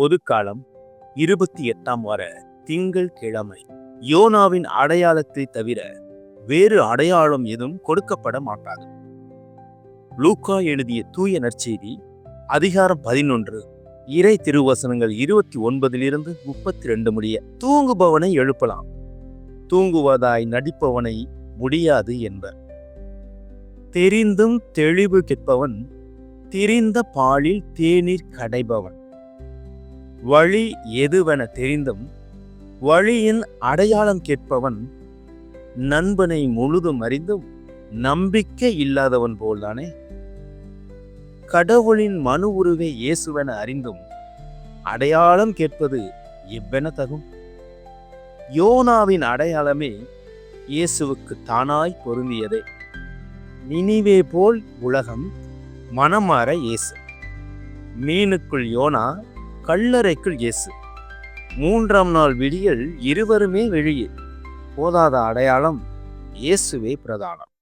பொதுக்காலம் இருபத்தி எட்டாம் வார திங்கள் கிழமை. யோனாவின் அடையாளத்தை தவிர வேறு அடையாளம் எதுவும் கொடுக்கப்பட மாட்டாது. லூக்கா எழுதிய தூய நற்செய்தி அதிகாரம் பதினொன்று இறை திருவசனங்கள் இருபத்தி ஒன்பதிலிருந்து முப்பத்தி ரெண்டு முடிய தூங்குபவனை எழுப்பலாம். தூங்குவதாய் நடிப்பவனை முடியாது என்பர். தெரிந்தும் தெளிவு கேட்பவன் தெரிந்த பாலில் தேநீர் கடைபவன். வழி எதுவென தெரிந்தும் வழியின் அடையாளம் கேட்பவன் நண்பனை முழுதும் அறிந்தும் நம்பிக்கை இல்லாதவன் போல்தானே? கடவுளின் மனு உருவை இயேசுவென அறிந்தும் அடையாளம் கேட்பது எவ்வென தகும்? யோனாவின் அடையாளமே இயேசுவுக்கு தானாய் பொருந்தியதே. நினைவே போல் உலகம் மனமாற இயேசு. மீனுக்குள் யோனா கல்லறைக்குள் இயேசு. மூன்றாம் நாள் விடியல் இருவருமே வெளியே போதாத அடையாளம் இயேசுவே பிரதானம்.